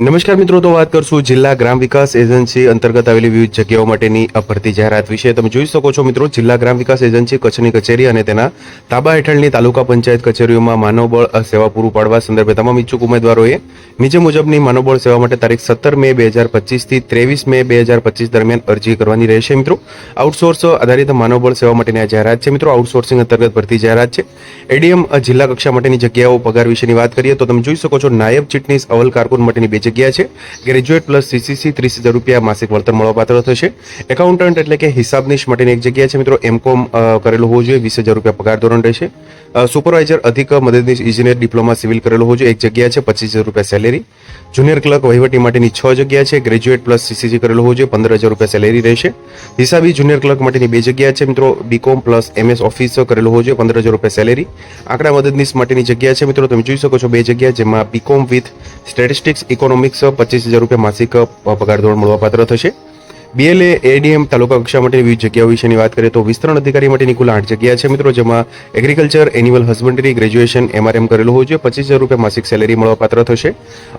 નમસ્કાર મિત્રો, તો વાત કરશું જિલ્લા ગ્રામ વિકાસ એજન્સી અંતર્ગત આવેલી વિવિધ જગ્યાઓ માટેની ભરતી જાહેરાત વિશે. તમે જોઈ શકો છો મિત્રો, જિલ્લા ગ્રામ વિકાસ એજન્સી કચ્છની કચેરી અને તેના તાબા હેઠળની તાલુકા પંચાયત કચેરીઓમાં માનવબળ સેવા પૂરું પાડવા સંદર્ભે તમામ ઇચ્છુક ઉમેદવારોએ નીચે મુજબની માનવબળ સેવા માટે તારીખ સત્તર મે બે હજાર પચીસથી ત્રેવીસ મે બે હજાર પચીસ દરમિયાન અરજી કરવાની રહેશે મિત્રો. આઉટસોર્સ આધારિત માનવબળ સેવા માટેની આ જાહેરાત છે મિત્રો. આઉટસોર્સિંગ અંતર્ગત ભરતી જાહેરાત છે. એડીએમ જિલ્લા કક્ષા માટેની જગ્યાઓ પગાર વિશેની વાત કરીએ તો તમે જોઈ શકો છો નાયબ ચીટનીસ અવલ કારકુન માટેની બે જગ્યા છે. ગ્રેજ્યુએટ પ્લસ સીસીસી ત્રીસ હજાર રૂપિયા માસિક વળતર મળવાપાત્ર થશે. એકાઉન્ટન્ટ એટલે કે હિસાબનીશ માટેની એક જગ્યા છે મિત્રો. એમકોમ કરેલું હોવું જોઈએ. વીસ હજાર રૂપિયા પગાર ધોરણ રહેશે. સુપરવાઇઝર અધિક મદદનીશ ઇજનેર ડિપ્લોમા સિવિલ કરેલો હોવું જોઈએ. એક જગ્યા છે, પચીસ હજાર રૂપિયા સેલેરી જુનિયર ક્લર્ક વહીવટી માટેની છ જગ્યા છે. ગ્રેજ્યુએટ પ્લસ સીસીસી કરેલું હોવું જોઈએ. પંદર હજાર રૂપિયા સેલેરી રહેશે. હિસાબી જુનિયર ક્લર્ક માટેની બે જગ્યા છે મિત્રો. બીકોમ પ્લસ એમએસ ઓફિસ કરેલું હોવું જોઈએ. પંદર હજાર રૂપિયા સેલેરી આંકડા મદદનીશ માટેની જગ્યા છે મિત્રો. તમે જોઈ શકો છો બે જગ્યા જેમાં બીકોમ વિથ સ્ટેટિસ્ટિક્સ ઇકોનોમિક્સ પચીસ હજાર રૂપિયા માસિક પગાર ધોરણ મળવાપાત્ર થશે. બીએલએ એડીએમ તાલુકા કક્ષા માટેની વિવિધ જગ્યાઓ વિશેની વાત કરીએ તો વિસ્તરણ અધિકારી માટેની કુલ આઠ જગ્યા છે મિત્રો, જેમાં agriculture animal husbandry graduation MRM કરેલું હોવું જોઈએ. પચીસ હજાર રૂપિયા માસિક સેલેરી મળવાપાત્ર થશે.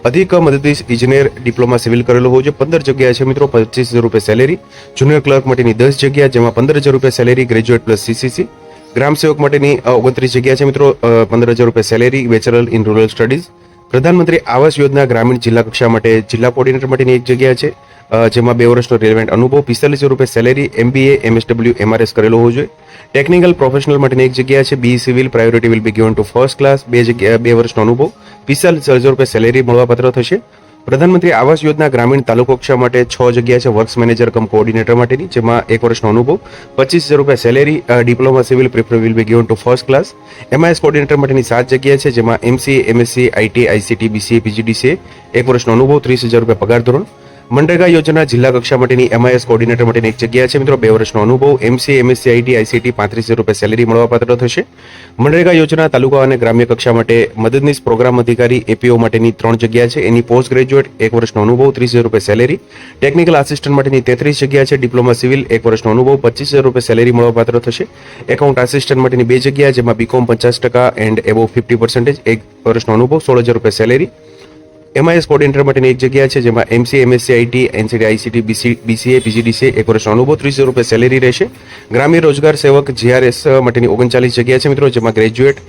અધિક મદદનીશ ઇજનેર ડિપ્લોમા સિવિલ કરેલું હોવું જોઈએ. પંદર જગ્યા છે મિત્રો, પચીસ હજાર રૂપિયા સેલેરી જુનિયર ક્લર્ક માટેની દસ જગ્યા, જેમાં પંદર હજાર રૂપિયા સેલેરી ગ્રેજ્યુએટ પ્લસ સીસીસી ગ્રામ સેવક માટેની ઓગણત્રીસ જગ્યા છે મિત્રો પંદર હજાર રૂપિયા salary bachelor in rural studies પ્રધાનમંત્રી આવાસ યોજના ગ્રામીણ જિલ્લા કક્ષા માટે જિલ્લા કોર્ડિનેટર માટેની એક જગ્યા છે જેમાં બે વર્ષનો રિલેવન્ટ અનુભવ, પિસ્તાલીસ રૂપિયા સેલેરી, એમબીએ, એમએસડબલ્યુ, એમઆરએસ કરેલો હોવો જોઈએ. ટેકનિકલ પ્રોફેશનલ માટેની એક જગ્યા છે, B civil, priority will be given to first class, બે જગ્યા, બે વર્ષનો અનુભવ, પિસ્તાલીસ હજાર રૂપિયા સેલેરી મળવાપાત્ર થશે. પ્રધાનમંત્રી આવાસ યોજના ગ્રામીણ તાલુકો કક્ષા માટે છ જગ્યા છે વર્ક્સ મેનેજર કમ કોઓર્ડિનેટર માટેની, જેમાં એક વર્ષનો અનુભવ, પચીસ હજાર રૂપિયા salary diploma civil prefer will be given to first class MIS coordinator માટેની સાત જગ્યા છે, જેમાં MC MSc IT ICT BCA PGDCA એક વર્ષનો અનુભવ, ત્રીસ હજાર રૂપિયા પગાર ધોરણ. મનરેગા યોજના જિલ્લા કક્ષા માટેની એમઆઈએસ કોર્ડિનેટર માટેની એક જગ્યા છે. મિત્રો, બે વર્ષનો અનુભવ એમસી એમએસસી આઈટી આઈસીટી પાંત્રીસ રૂપિયા સેલેરી મળવાપાત્ર થશે. મનરેગા યોજના તાલુકા અને ગ્રામ્ય કક્ષા માટે મદદનીશ પ્રોગ્રામ અધિકારી એપીઓ માટેની ત્રણ જગ્યા છે. એની પોસ્ટ ગ્રેજ્યુએટ એક વર્ષનો અનુભવ, ત્રીસ હજાર રૂપિયા સેલેરી ટેકનિકલ આસિસ્ટન્ટ માટેની તેત્રીસ જગ્યા છે. ડિપ્લોમા સિવિલ એક વર્ષનો અનુભવ, પચીસ હજાર રૂપિયા સેલેરી મળવાપાત્ર થશે. એકાઉન્ટ આસિસ્ટન્ટ માટેની બે જગ્યા જેમાં બીકોમ પચાસ ટકા એન્ડ એબો ફિફ્ટી પર્સન્ટેજ એક વર્ષનો અનુભવ, સોળ હજાર રૂપિયા સેલેરી એમઆઈએસ કોર્ડિનેટર માટેની એક જગ્યા છે, જેમાં MC MSc IT NCT ICT BC BCA PGDCA એક વર્ષ અનુભવ ત્રીસ રૂપિયા સેલેરી રહેશે. ગ્રામ્ય રોજગાર સેવક જીઆરએસ માટેની ઓગણચાલીસ જગ્યા છે મિત્રો, જેમાં ગ્રેજ્યુએટ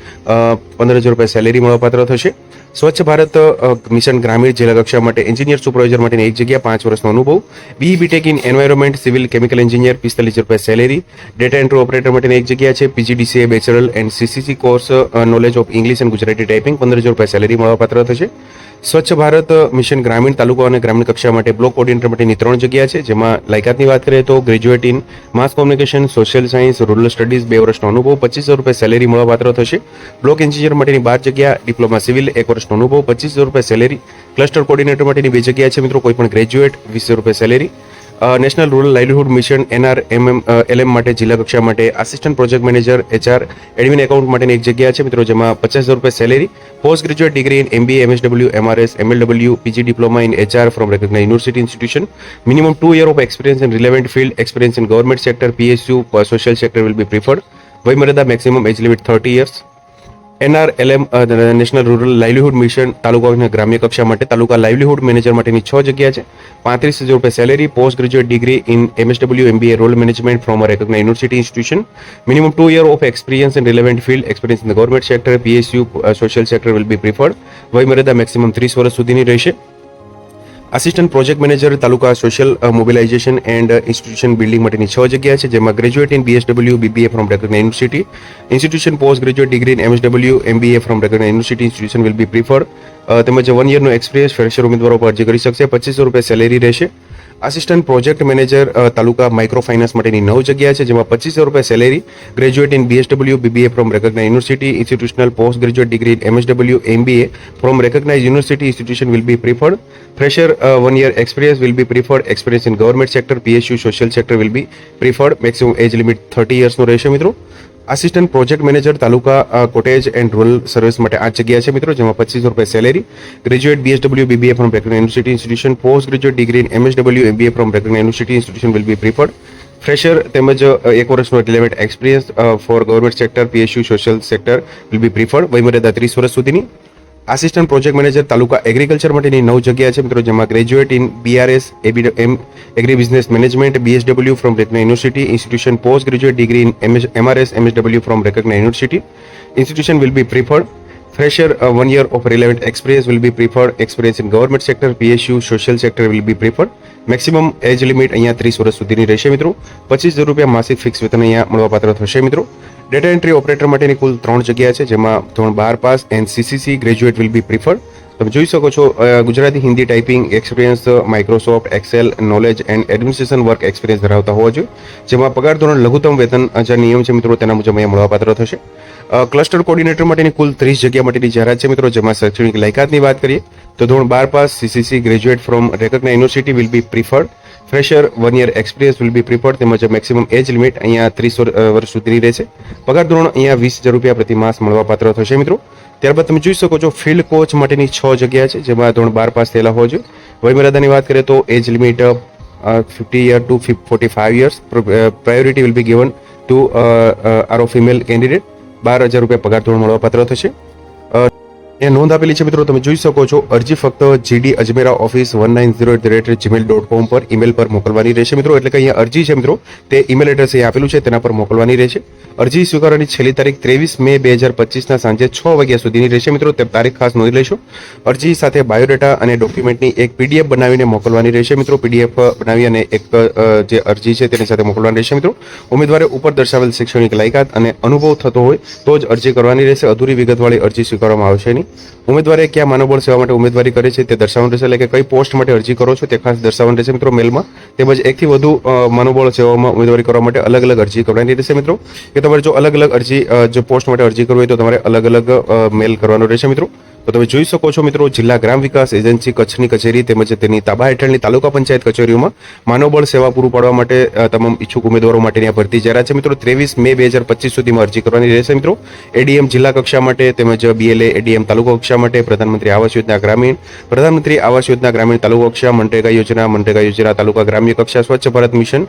પંદર હજાર રૂપિયા સેલેરી મળવાપાત્ર થશે. સ્વચ્છ ભારત મિશન ગ્રામીણ જિલ્લા કક્ષા માટે એન્જિનિયર સુપરવાઇઝર માટેની એક જગ્યા, પાંચ વર્ષનો અનુભવ. B BTech in environment civil chemical engineer પિસ્તાલીસ રૂપિયા સેલેરી ડેટા એન્ટ્રી ઓપરેટર માટેની એક જગ્યા છે PGDCA bachelor and CCC course knowledge of English and Gujarati typing પંદર હજાર રૂપિયા સેલેરી મળવાપાત્ર થશે. સ્વચ્છ ભારત મિશન ગ્રામીણ તાલુકા અને ગ્રામીણ કક્ષા માટે બ્લોક કોર્ડિનેટર માટેની ત્રણ જગ્યા છે, જેમાં લાયકાતની વાત કરીએ તો graduate in mass communication, social science, rural studies બે વર્ષનો અનુભવ, પચીસ રૂપિયા સેલેરી મળવાપાત્ર થશે. બ્લોક એન્જિનિયર માટેની બાર જગ્યા, ડિપ્લોમા સિવિલ એક વર્ષનો અનુભવ, પચીસ રૂપિયા સેલેરી. ક્લસ્ટર કોર્ડિનેટર માટેની બે જગ્યા છે મિત્રો, કોઈ પણ ગ્રેજ્યુએટ, વીસ રૂપિયા salary. National rural livelihood mission NR MM LM માટે, જિલ્લા કક્ષા માટે assistant project manager HR admin account માટેની એક જગ્યા છે. મિત્રો, જેમાં પચાસ હજાર રૂપિયા salary post graduate degree in MBA MSW MRS MLW PG diploma in HR from recognize university institution minimum two year of experience in relevant field experience in government sector PSU social sector will be preferred વયમર્યાદા maximum age limit thirty years NRLM national rural livelihood mission તાલુકાના ગ્રામ્ય કક્ષા માટે તાલુકા livelihood manager માટેની છ જગ્યા છે. પાંત્રીસ હજાર રૂપિયા salary post graduate degree in MSW MBA role management from a recognize university institution minimum two year of experience in relevant field experience in government sector PSU social sector will be preferred વયમર્યાદા maximum ત્રીસ વર્ષ સુધીની રહેશે. Assistant project manager taluka social mobilization and institution building માટેની છ જગ્યા છે, જેમાં graduate in BSW BBA from recognize university institution post graduate degree in MSW MBA from recognize university institution will be prefer તેમજ વન યરનો experience fresher ઉમેદવારો પર અરજી કરી શકશે. પચીસો રૂપિયા સેલેરી રહેશે. આસિસ્ટન્ટ પ્રોજેક્ટ મેનેજર તાલુકા માઇક્રો ફાઇનાન્સ માટેની નવ જગ્યા છે, જેમાં પચીસો રૂપિયા salary graduate in BSW BBA from recognize university institutional post graduate degree in MSW MBA from recognize university institution will be preferred fresher one year experience will be preferred experience in government sector PSU social sector will be preferred maximum age limit thirty યર્સનો રહેશે, મિત્રો. Assistant project manager તાલુકા cottage and rural service માટે આ જગ્યા છે મિત્રો, જેમાં પચીસો રૂપિયા salary graduate BSW BBA from recognize university institution post graduate degree in MSW MBA from recognize university institution will be preferred fresher તેમજ એક વર્ષનો relevant experience for government sector PSU social sector will be preferred વયમર્યાદા ત્રીસ વર્ષ સુધીની. Assistant project manager તાલુકા agriculture માટેની નવ જગ્યા છે મિત્રો, જેમાં graduate in BRS AB M agri business management BSW from recognize university institution post graduate degree in MS MRS MSW from recognize university institution will be preferred fresher one year of relevant experience will be preferred experience in government sector PSU social sector will be preferred maximum age limit અહીંયા ત્રીસ વર્ષ સુધીની રહેશે મિત્રો. પચીસ હજાર રૂપિયા માસિક ફિક્સ વેતન અહીંયા મળવાપાત્ર થશે મિત્રો. ડેટા એન્ટ્રી ઓપરેટર માટેની કુલ ત્રણ જગ્યા છે, જેમાં ધોરણ બાર pass and CCC graduate will be preferred તમે જોઈ શકો છો Gujarati, Hindi typing experience Microsoft Excel knowledge and administration work experience ધરાવતા હોવા જોઈએ. જેમાં પગાર ધોરણ લઘુત્તમ વેતન જે નિયમ છે મિત્રો, તેના મુજબ અહીંયા મળવાપાત્ર થશે. ક્લસ્ટર કોર્ડિનેટર માટેની કુલ ત્રીસ જગ્યા માટેની જાહેરાત છે મિત્રો, જેમાં શૈક્ષણિક લાયકાતની વાત કરીએ, તો ધોરણ બાર pass CCC graduate from recognise university will be preferred fresher one year experience will be preferred તેમજ મેક્સિમમ એજ લિમિટ અહીંયા ત્રીસ વર્ષ સુધીની રહેશે. પગાર ધોરણ અહીંયા વીસ હજાર રૂપિયા પ્રતિ માસ મળવાપાત્ર થશે મિત્રો. ત્યારબાદ તમે જોઈ શકો છો ફિલ્ડ કોચ માટેની છ જગ્યા છે, જેમાં ધોરણ બાર પાસ થયેલા હોવા જોઈએ વયમર્યાદાની વાત કરીએ તો age limit fifty year to forty five years priority will be given to our female candidate બાર હજાર રૂપિયા પગાર ધોરણ મળવાપાત્ર થશે. એ નોંધ આપેલી છે મિત્રો, તમે જોઈ શકો છો. અરજી ફક્ત GD Ajmera office one nine zero at the rate Gmail dot com પર ઈમેલ પર મોકલવાની રહેશે મિત્રો. એટલે કે અહીંયા અરજી છે મિત્રો, તે ઈમેલ એડ્રેસ અહીંયા આપેલું છે, તેના પર મોકલવાની રહેશે. અરજી સ્વીકારવાની છેલ્લી તારીખ ત્રેવીસ મે બે હજાર પચીસના સાંજે છ વાગ્યા સુધીની રહેશે મિત્રો. તે તારીખ ખાસ નોંધી લેશો. અરજી સાથે બાયોડેટા અને ડોક્યુમેન્ટની એક પીડીએફ બનાવીને મોકલવાની રહેશે મિત્રો. પીડીએફ બનાવી અને એક જે અરજી છે તેની સાથે મોકલવાની રહેશે મિત્રો. ઉમેદવારે ઉપર દર્શાવેલ શૈક્ષણિક લાયકાત અને અનુભવ થતો હોય તો જ અરજી કરવાની રહેશે. અધૂરી વિગતવાળી અરજી સ્વીકારવામાં આવશે નહીં. ઉમેદવારે કયા માનવબળ સેવા માટે ઉમેદવારી કરે છે તે દર્શાવવાનું રહેશે. એટલે કે કઈ પોસ્ટ માટે અરજી કરો છો તે ખાસ દર્શાવવાનું રહેશે મિત્રો મેલમાં. તેમજ એકથી વધુ માનવબળ સેવામાં ઉમેદવારી કરવા માટે અલગ અલગ અરજી કરવાની રહેશે મિત્રો. કે તમારે જો અલગ અલગ અરજી જો પોસ્ટ માટે અરજી કરવી હોય તો તમારે અલગ અલગ મેલ કરવાનો રહેશે મિત્રો. તો તમે જોઈ શકો છો મિત્રો જિલ્લા ગ્રામ વિકાસ એજન્સી કચ્છની કચેરી તેમજ તેની તાબા હેઠળની તાલુકા પંચાયત કચેરીઓમાં માનવબળ સેવા પૂરું પાડવા માટે તમામ ઈચ્છુક ઉમેદવારો માટેની આ ભરતી જાહેરાત છે મિત્રો ત્રેવીસ મે બે હજાર પચીસ સુધીમાં અરજી કરવાની રહેશે મિત્રો. એડીએમ જિલ્લા કક્ષા માટે તેમજ બીએલએ, એડીએમ તાલુકા કક્ષા માટે પ્રધાનમંત્રી આવાસ યોજના ગ્રામીણ, પ્રધાનમંત્રી આવાસ યોજના ગ્રામીણ તાલુકા કક્ષા, મનરેગા યોજના મનરેગા યોજના તાલુકા ગ્રામ્ય કક્ષા, Swachh Bharat mission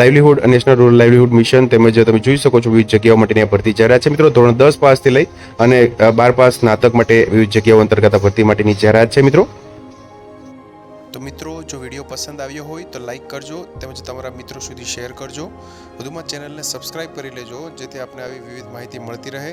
livelihood national rural livelihood mission તેમજ તમે જોઈ શકો છો વિવિધ જગ્યાઓ માટેની ભરતી જાહેરાત છે. મિત્રો, ધોરણ દસ પાસથી લઈ અને બાર પાસ સ્નાતક માટે વિવિધ જગ્યાઓ અંતર્ગત ભરતી માટેની જાહેરાત છે. મિત્રો, તો મિત્રો, જો વીડિયો પસંદ આવ્યો હોય તો લાઈક કરજો તેમજ તમારા મિત્રો સુધી શેર કરજો. વધુમાં ચેનલને સબસ્ક્રાઇબ કરી લેજો જેથી આપને આવી વિવિધ માહિતી મળતી રહે.